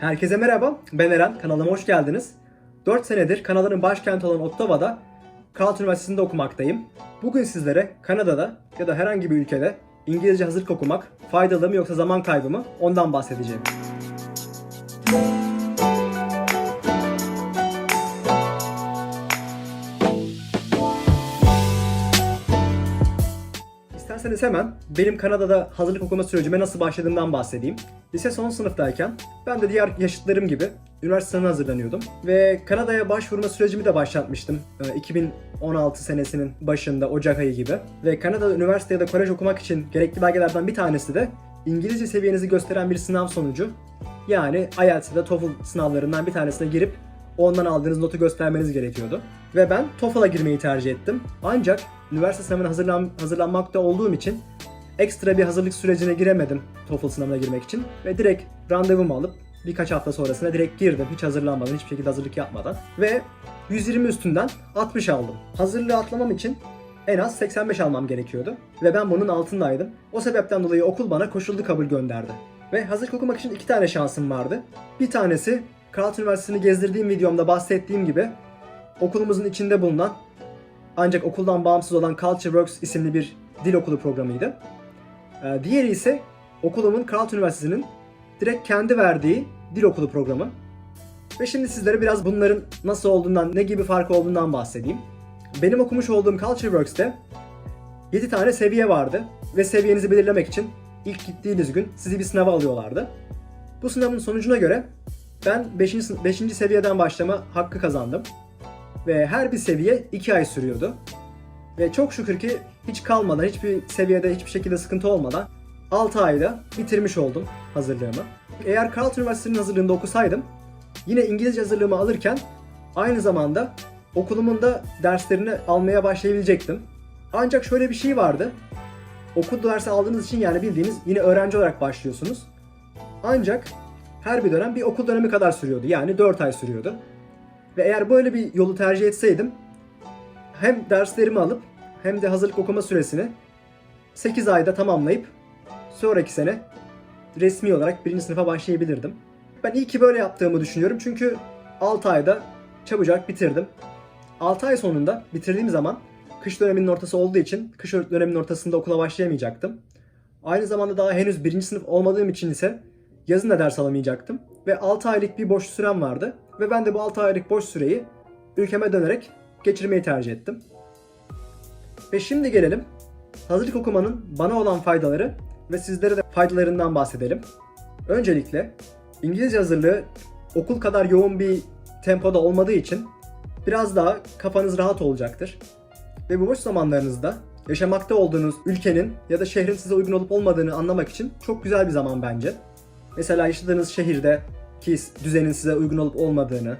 Herkese merhaba, ben Eren. Kanalıma hoş geldiniz. 4 senedir Kanada'nın başkenti olan Ottawa'da Carleton Üniversitesi'nde okumaktayım. Bugün sizlere Kanada'da ya da herhangi bir ülkede İngilizce hazırlık okumak faydalı mı yoksa zaman kaybı mı ondan bahsedeceğim. İsterseniz hemen benim Kanada'da hazırlık okuma sürecime nasıl başladığımdan bahsedeyim. Lise son sınıftayken ben de diğer yaşıtlarım gibi üniversite sınavına hazırlanıyordum. Ve Kanada'ya başvurma sürecimi de başlatmıştım. Ee, 2016 senesinin başında, Ocak ayı gibi. Ve Kanada'da üniversite ya da kolej okumak için gerekli belgelerden bir tanesi de İngilizce seviyenizi gösteren bir sınav sonucu. Yani IELTS ya da TOEFL sınavlarından bir tanesine girip ondan aldığınız notu göstermeniz gerekiyordu. Ve ben TOEFL'a girmeyi tercih ettim. Ancak üniversite sınavına hazırlan hazırlanmakta olduğum için ekstra bir hazırlık sürecine giremedim TOEFL sınavına girmek için. Ve direkt randevumu alıp birkaç hafta sonrasında direkt girdim. Hiç hazırlanmadan, hiçbir şekilde hazırlık yapmadan. Ve 120 üstünden 60 aldım. Hazırlığı atlamam için en az 85 almam gerekiyordu. Ve ben bunun altındaydım. O sebepten dolayı okul bana koşullu kabul gönderdi. Ve hazırlık okumak için iki tane şansım vardı. Bir tanesi Carleton Üniversitesi'ni gezdirdiğim videomda bahsettiğim gibi okulumuzun içinde bulunan ancak okuldan bağımsız olan Culture Works isimli bir dil okulu programıydı. Ee, Diğeri ise okulumun Carleton Üniversitesi'nin direkt kendi verdiği dil okulu programı. Ve şimdi sizlere biraz bunların nasıl olduğundan, ne gibi farkı olduğundan bahsedeyim. Benim okumuş olduğum Culture Works'te 7 tane seviye vardı ve seviyenizi belirlemek için ilk gittiğiniz gün sizi bir sınava alıyorlardı. Bu sınavın sonucuna göre ben 5. 5. seviyeden başlama hakkı kazandım. Ve her bir seviye 2 ay sürüyordu. Ve çok şükür ki hiç kalmadan, hiçbir seviyede hiçbir şekilde sıkıntı olmadan 6 ayda bitirmiş oldum hazırlığımı. Eğer Carleton Üniversitesi'nin hazırlığında okusaydım yine İngilizce hazırlığımı alırken aynı zamanda okulumun da derslerini almaya başlayabilecektim. Ancak şöyle bir şey vardı. Okul dersi aldığınız için yani bildiğiniz yine öğrenci olarak başlıyorsunuz. Ancak her bir dönem bir okul dönemi kadar sürüyordu. Yani 4 ay sürüyordu. Ve eğer böyle bir yolu tercih etseydim hem derslerimi alıp hem de hazırlık okuma süresini 8 ayda tamamlayıp sonraki sene resmi olarak birinci sınıfa başlayabilirdim. Ben iyi ki böyle yaptığımı düşünüyorum çünkü 6 ayda çabucak bitirdim. 6 ay sonunda bitirdiğim zaman kış döneminin ortası olduğu için kış döneminin ortasında okula başlayamayacaktım. Aynı zamanda daha henüz birinci sınıf olmadığım için ise yazın da ders alamayacaktım. Ve 6 aylık bir boş sürem vardı. Ve ben de bu 6 aylık boş süreyi ülkeme dönerek geçirmeyi tercih ettim. Ve şimdi gelelim hazırlık okumanın bana olan faydaları ve sizlere de faydalarından bahsedelim. Öncelikle İngilizce hazırlığı okul kadar yoğun bir tempoda olmadığı için biraz daha kafanız rahat olacaktır. Ve bu boş zamanlarınızda yaşamakta olduğunuz ülkenin ya da şehrin size uygun olup olmadığını anlamak için çok güzel bir zaman bence. Mesela yaşadığınız şehirde ki düzenin size uygun olup olmadığını,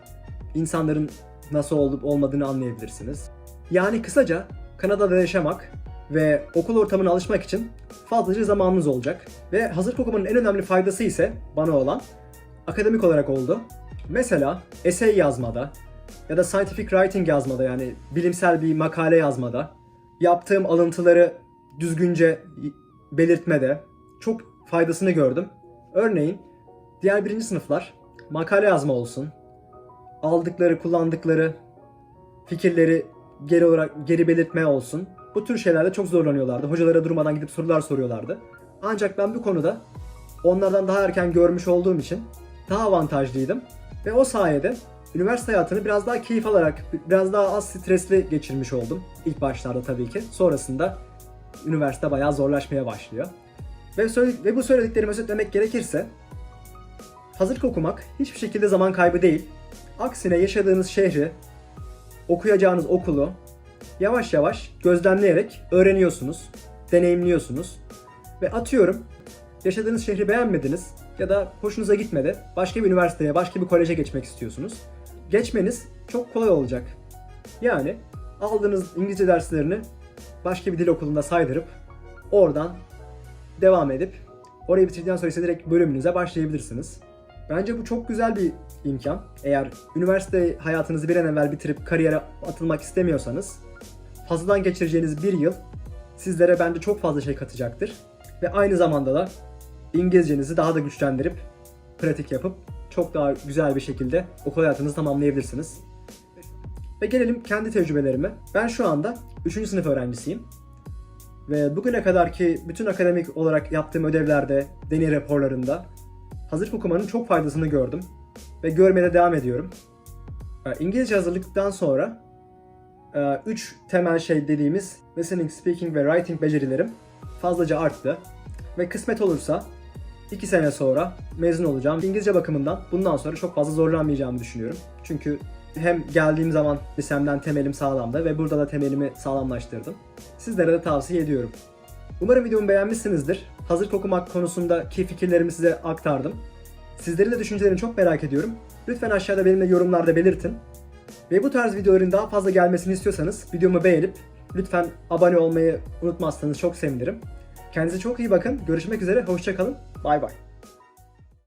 insanların nasıl olup olmadığını anlayabilirsiniz. Yani kısaca Kanada'da yaşamak ve okul ortamına alışmak için fazlaca zamanınız olacak. Ve hazırlık okumanın en önemli faydası ise bana olan akademik olarak oldu. Mesela essay yazmada ya da scientific writing yazmada yani bilimsel bir makale yazmada yaptığım alıntıları düzgünce belirtmede çok faydasını gördüm. Örneğin diğer birinci sınıflar makale yazma olsun, aldıkları, kullandıkları fikirleri geri olarak geri belirtme olsun. Bu tür şeylerde çok zorlanıyorlardı. Hocalara durmadan gidip sorular soruyorlardı. Ancak ben bu konuda onlardan daha erken görmüş olduğum için daha avantajlıydım. Ve o sayede üniversite hayatını biraz daha keyif alarak, biraz daha az stresli geçirmiş oldum. İlk başlarda tabii ki. Sonrasında üniversite bayağı zorlaşmaya başlıyor. Ve, ve bu söylediklerimi özetlemek gerekirse hazırlık okumak hiçbir şekilde zaman kaybı değil. Aksine yaşadığınız şehri, okuyacağınız okulu yavaş yavaş gözlemleyerek öğreniyorsunuz, deneyimliyorsunuz. Ve atıyorum yaşadığınız şehri beğenmediniz ya da hoşunuza gitmedi. Başka bir üniversiteye, başka bir koleje geçmek istiyorsunuz. Geçmeniz çok kolay olacak. Yani aldığınız İngilizce derslerini başka bir dil okulunda saydırıp oradan devam edip orayı bitirdikten sonra ise direkt bölümünüze başlayabilirsiniz. Bence bu çok güzel bir imkan. Eğer üniversite hayatınızı bir an evvel bitirip kariyere atılmak istemiyorsanız fazladan geçireceğiniz bir yıl sizlere bence çok fazla şey katacaktır. Ve aynı zamanda da İngilizcenizi daha da güçlendirip pratik yapıp çok daha güzel bir şekilde okul hayatınızı tamamlayabilirsiniz. Ve gelelim kendi tecrübelerime. Ben şu anda 3. sınıf öğrencisiyim. Ve bugüne kadarki bütün akademik olarak yaptığım ödevlerde, deney raporlarında hazırlık okumanın çok faydasını gördüm. Ve görmeye de devam ediyorum. Ee, İngilizce hazırlıktan sonra 3 temel şey dediğimiz listening, speaking ve writing becerilerim fazlaca arttı. Ve kısmet olursa 2 sene sonra mezun olacağım. İngilizce bakımından bundan sonra çok fazla zorlanmayacağımı düşünüyorum. Çünkü hem geldiğim zaman lisemden temelim sağlamdı ve burada da temelimi sağlamlaştırdım. Sizlere de tavsiye ediyorum. Umarım videomu beğenmişsinizdir. Hazırlık okumak konusundaki fikirlerimi size aktardım. Sizlerin de düşüncelerini çok merak ediyorum. Lütfen aşağıda benimle yorumlarda belirtin. Ve bu tarz videoların daha fazla gelmesini istiyorsanız videomu beğenip lütfen abone olmayı unutmazsanız çok sevinirim. Kendinize çok iyi bakın. Görüşmek üzere. Hoşçakalın. Bay bay.